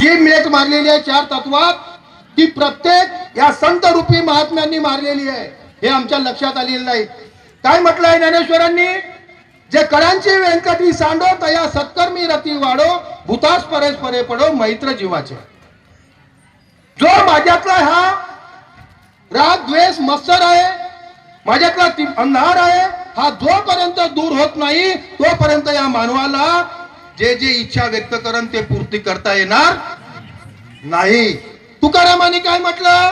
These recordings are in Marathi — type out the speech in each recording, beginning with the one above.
जी मिळत मारलेली आहे चार तत्वात ती प्रत्येक या संत रूपी महात्म्यांनी मारलेली आहे. हे आमच्या लक्षात आलेलं नाही. काय म्हटलंय ज्ञानेश्वरांनी? जे कळांची व्यंकटी सांडो तया सत्कर्मी रती वाढो भूतास परस्परे परे पडो मैत्र जीवाचे. जो माझ्यातला हा राग द्वेष मत्सर आहे माझ्यातला ती- अंधार आहे हा जोपर्यंत दूर होत नाही तोपर्यंत या मानवाला जे जे इच्छा व्यक्त करण ते पूर्ती करता येणार नाही. तुकारामाने काय म्हटलं?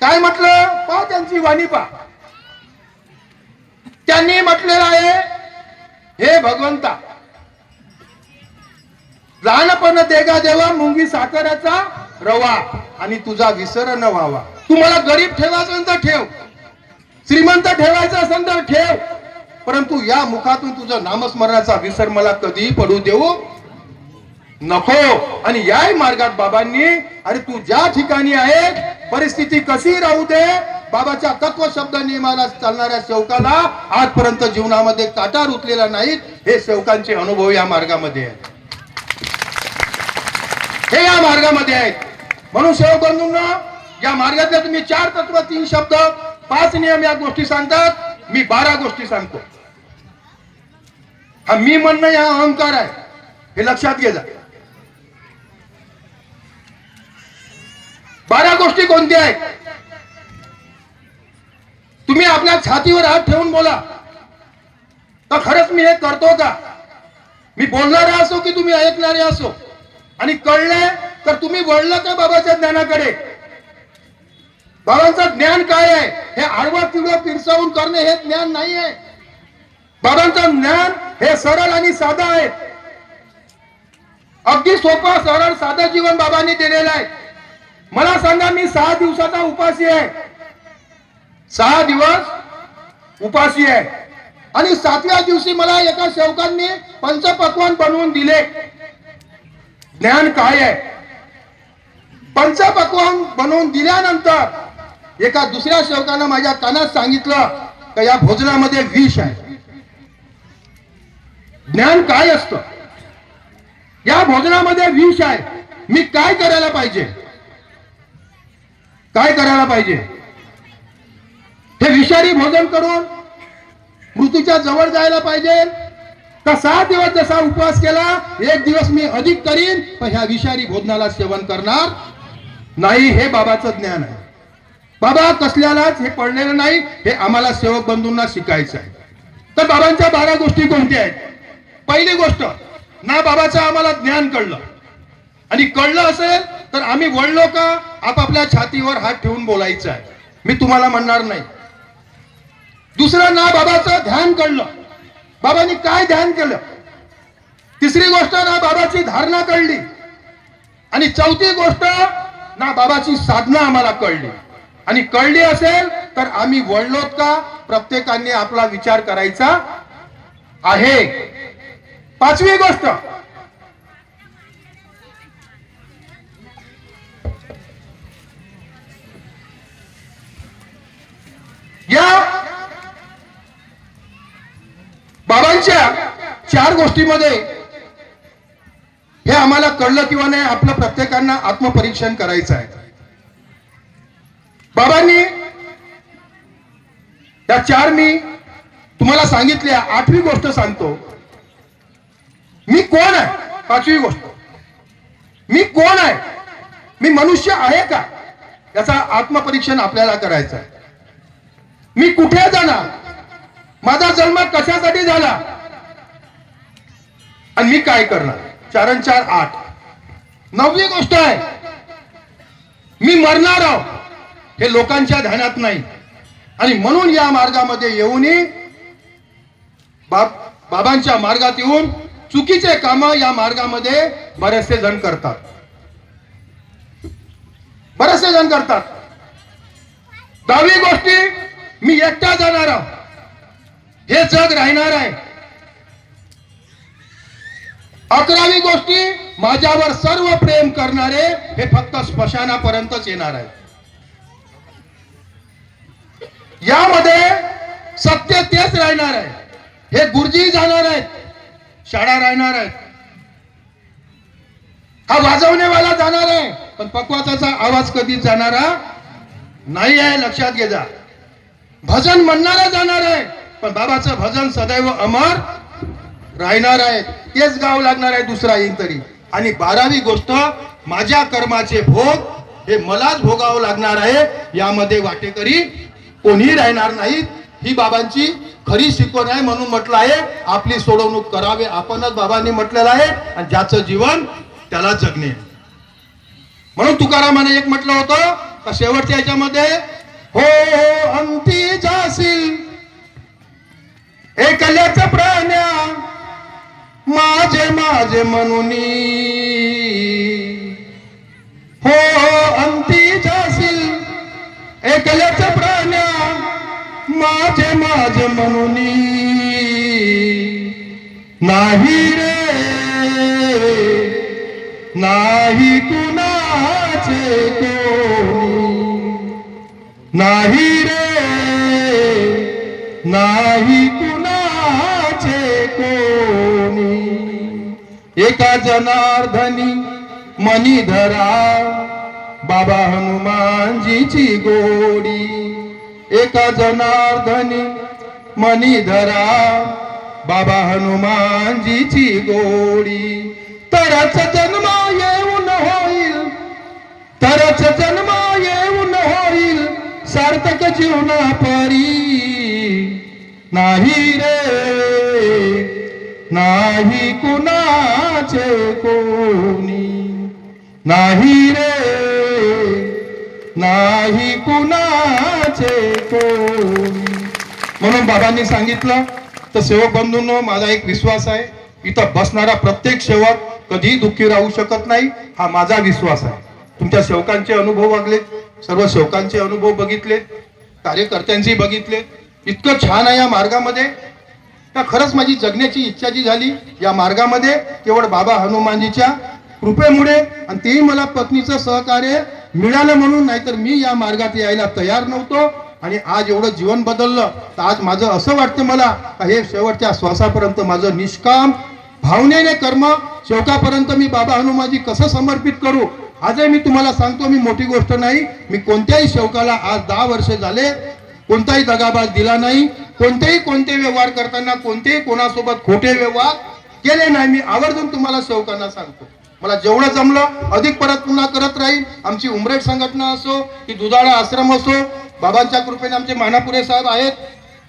काय म्हटलं? पा त्यांची वाणी पा त्यांनी म्हटलेलं आहे हे भगवंता लहानपण देगा देवा मुंगी साखराचा रवा आणि तुझा विसर न व्हावा. तू मला गरीब ठेवायचं असेल तर ठेव. श्रीमंत ठेवायचं असेल तर ठेव. परंतु या मुखातून तुझं नामस्मरणाचा विसर मला कधीही पडू देऊ नको. आणि याही मार्गात बाबांनी अरे तू ज्या ठिकाणी आहे परिस्थिती कशी राहू दे बाबाच्या तत्व शब्द नियमाला चालणाऱ्या सेवकाला आजपर्यंत जीवनामध्ये काटार उतलेला नाहीत हे सेवकांचे अनुभव या मार्गामध्ये आहेत. हे या मार्गामध्ये आहेत. म्हणून सेवक बंधूंना या मार्गातल्या तुम्ही चार तत्व तीन शब्द पाच नियम या गोष्टी सांगतात मी बारा गोष्टी सांगतो. हा मी म्हणणं या अहंकार आहे. हे लक्षात घे जा. बारा गोष्टी कोणत्या आहेत? तुम्ही आपल्या छातीवर हात ठेवून बोला. तर खरंच मी हे करतो का? मी बोलणारा असो की तुम्ही ऐकणारे असो? आणि कळलंय तर तुम्ही वळलं का बाबाच्या ज्ञानाकडे? बाबांचं ज्ञान काय आहे? हे आडवा किंवा पिरसावून करणे हे ज्ञान नाही आहे बाबांचं ज्ञान हे सरळ आणि साधं आहे. अगदी सोपं सरळ साधं जीवन बाबांनी दिलेलं आहे. मला सांगा मी सहा दिवसाचा उपासी आहे. सहा दिवस उपासी आहे. आणि सातव्या दिवशी मला एका सेवकांनी पंचपक्वान बनवून दिले. ज्ञान काय आहे? पंचपक्वान बनवून दिल्यानंतर एका दुसऱ्या सेवकानं माझ्या कानात सांगितलं का या भोजनामध्ये विष आहे? ज्ञान काय असतं? या भोजनामध्ये विष आहे. मी काय करायला पाहिजे? काय करायला पाहिजे? हे विषारी भोजन करून मृत्यूच्या जवळ जायला पाहिजे. का सहा दिवस जसा उपवास केला एक दिवस मी अधिक करीन पण ह्या विषारी भोजनाला सेवन करणार नाही हे बाबाचं ज्ञान आहे. बाबा कसल्यालाच हे पडलेलं नाही हे आम्हाला सेवक बंधूंना शिकायचं आहे. तर बाबांच्या बारा गोष्टी कोणत्या आहेत? पहिली गोष्ट ना बाबाचं आम्हाला ज्ञान कळलं. आणि कळलं असेल तर आम्ही वळलो का आपापल्या छातीवर हात ठेवून बोलायचं आहे. मी तुम्हाला म्हणणार नाही. दुसरं ना बाबाचं ध्यान कळलं. बाबांनी काय ध्यान केलं? तिसरी गोष्ट ना बाबाची धारणा कळली. आणि चौथी गोष्ट ना बाबाची साधना आम्हाला कळली. आणि कळली असेल तर आम्ही वळलोत का प्रत्येकाने आपला विचार करायचा आहे. पाचवी गोष्ट. या बाबांच्या चार गोष्टीमध्ये हे आम्हाला कळलं किंवा नाही आपलं प्रत्येकांना आत्मपरीक्षण करायचं आहे. बाबांनी या चार मी तुम्हाला सांगितल्या आठवी गोष्ट सांगतो. मी कोण आहे? पाचवी गोष्ट. मी कोण आहे? मी मनुष्य आहे का? याचा आत्मपरीक्षण आपल्याला करायचं आहे. मी कुठे जाणार? माझा जन्म कशासाठी झाला? आणि मी काय करणार? चार चार आठ. नववी गोष्ट आहे. मी मरणार आहो. हे लोकांच्या ध्यानात नाही. आणि म्हणून या मार्गामध्ये येऊनही बाब बाबांच्या मार्गात येऊन चुकीचे काम या मार्गामध्ये बरेचसे जण करतात. बरेचसे जण करतात. दहावी गोष्टी मी एकटा जाणार हे जग राहणार आहे. अकरावी गोष्टी माझ्यावर सर्व प्रेम करणारे हे फक्त स्मशानापर्यंतच येणार आहे यामध्ये सत्य तेच राहणार आहे. हे गुरुजी जाणार आहेत. शाळा राहणार आहेत. हा वाजवणेवाला जाणार आहे. पण पकवाचा आवाज कधीच जाणारा नाही आहे लक्षात घे जा भजन म्हणणारा जाणार आहे. पण बाबाचं भजन सदैव अमर राहणार आहे. तेच गाव लागणार आहे दुसरा येईल तरी. आणि बारावी गोष्ट माझ्या कर्माचे भोग हे मलाच भोगावं लागणार आहे. यामध्ये वाटेकरी कोणी राहणार नाहीत. ही बाबांची खरी शिकवण आहे म्हणून म्हटलं आहे आपली सोडवणूक करावी. आपणच बाबांनी म्हटलेलं आहे आणि ज्याचं जीवन त्याला जगणे. म्हणून तुकारामाने एक म्हटलं होतं का शेवटच्या याच्यामध्ये हो हो अंती जासी एकल्याच प्राण्या माझे माझे म्हणून. हो हो अंती जासी एकल्याच प्राण्या माझे माझे म्हणूनी नाही रे नाही कुणाचे कोणी नाही रे नाही कुणाचे कोणी एका जनार्दनी मनी धरा बाबा हनुमानजीची गोडी एका जनार्दनी मनी धरा. बाबा हनुमानजीची गोडी. तरच जन्म येऊन होईल. तरच जन्म येऊन होईल. सार्थक जीवना परी. नाही रे नाही कुणाचे कोणी. नाही रे नाही कुणाचे म्हणून बाबांनी सांगितलं तर सेवक बंधूंनो माझा एक विश्वास आहे इथं बसणारा प्रत्येक सेवक कधीही दुःखी राहू शकत नाही हा माझा विश्वास आहे. तुमच्या सेवकांचे अनुभव वागले सर्व सेवकांचे अनुभव बघितले कार्यकर्त्यांचे बघितले इतकं छान आहे या मार्गामध्ये. का खरंच माझी जगण्याची इच्छा जी झाली या मार्गामध्ये केवळ बाबा हनुमानजीच्या कृपेमुळे आणि तेही मला पत्नीचं सहकार्य मिळालं म्हणून नाहीतर मी या मार्गात यायला तयार नव्हतो. आणि आज एवढं जीवन बदललं तर आज माझं असं वाटतं मला का हे शेवटच्या श्वासापर्यंत माझं निष्काम भावनेने कर्म शेवटापर्यंत मी बाबा हनुमानजी कसं समर्पित करू? आजही मी तुम्हाला सांगतो मी मोठी गोष्ट नाही मी कोणत्याही शेवकाला आज दहा वर्ष झाले कोणताही दगाबाज दिला नाही कोणतेही कोणते व्यवहार करताना कोणतेही कोणासोबत खोटे व्यवहार केले नाही मी आवर्जून तुम्हाला शेवकांना सांगतो. मला जेवढं जमलं अधिक परत पुन्हा करत राहील. आमची उमरेड संघटना असो की दुधाळा आश्रम असो बाबांच्या कृपेने आमचे मानापुरे साहेब आहेत.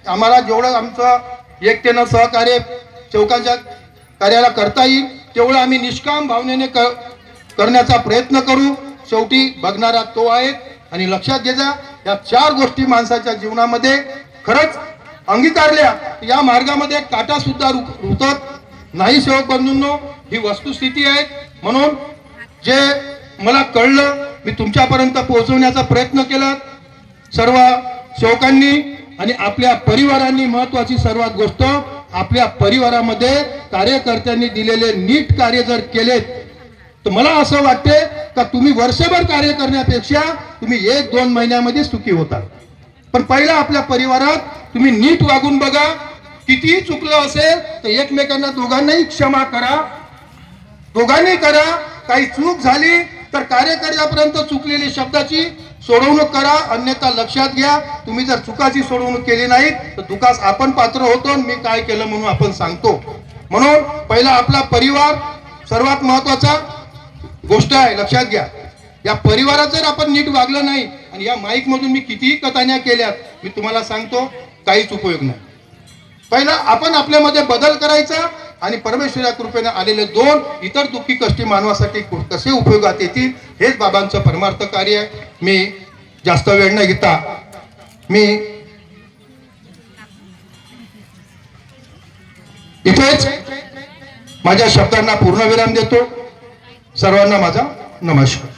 आम्हाला जेवढं आमचं एकतेनं सहकार्य चौकाच्या कार्याला करता येईल तेवढं आम्ही निष्काम भावनेने क करण्याचा प्रयत्न करू. शेवटी बघणारा तो आहे. आणि लक्षात घेजा या चार गोष्टी माणसाच्या जीवनामध्ये खरंच अंगीकारल्या या मार्गामध्ये काटा सुद्धा रु- रुतत नाही सेवक बंधूंनो. ही वस्तुस्थिती आहे. म्हणून जे मला कळलं मी तुमच्यापर्यंत पोहोचवण्याचा प्रयत्न केला. सर्व सेवकांनी आणि आपल्या परिवारांनी महत्वाची सर्वात गोष्ट आपल्या परिवारामध्ये कार्यकर्त्यांनी दिलेले नीट कार्य जर केलेत तर मला असं वाटते का तुम्ही वर्षभर कार्य करण्यापेक्षा तुम्ही एक दोन महिन्यामध्ये सुखी होता. पण पहिला आपल्या परिवारात तुम्ही नीट वागून बघा कितीही चुकलं असेल तर एकमेकांना दोघांनाही क्षमा करा. दोघांनी करा. काही चूक झाली तर कार्यकर्त्यापर्यंत चुकलेली शब्दाची सोडवणूक करा अन्यथा लक्षात घ्या. तुम्ही जर चुकाची सोडवणूक केली नाही तर चुकास आपण पात्र होतो आणि मी काय केलं म्हणून आपण सांगतो. म्हणून पहिला आपला परिवार सर्वात महत्त्वाचा गोष्ट आहे लक्षात घ्या. या परिवारात जर आपण नीट वागलं नाही आणि या माईक मधून मी कितीही कथान्या केल्यात मी तुम्हाला सांगतो काहीच उपयोग नाही. पहिला आपण आपल्यामध्ये बदल करायचा आणि परमेश्वरा कृपेने आलेले दोन इतर दुःखी कष्टी मानवासाठी कु- कसे उपयोगात येतील हेच बाबांचं परमार्थ कार्य आहे. मी जास्त वेळ न घेता मी इथेच माझ्या शब्दांना पूर्णविराम देतो. सर्वांना माझा नमस्कार.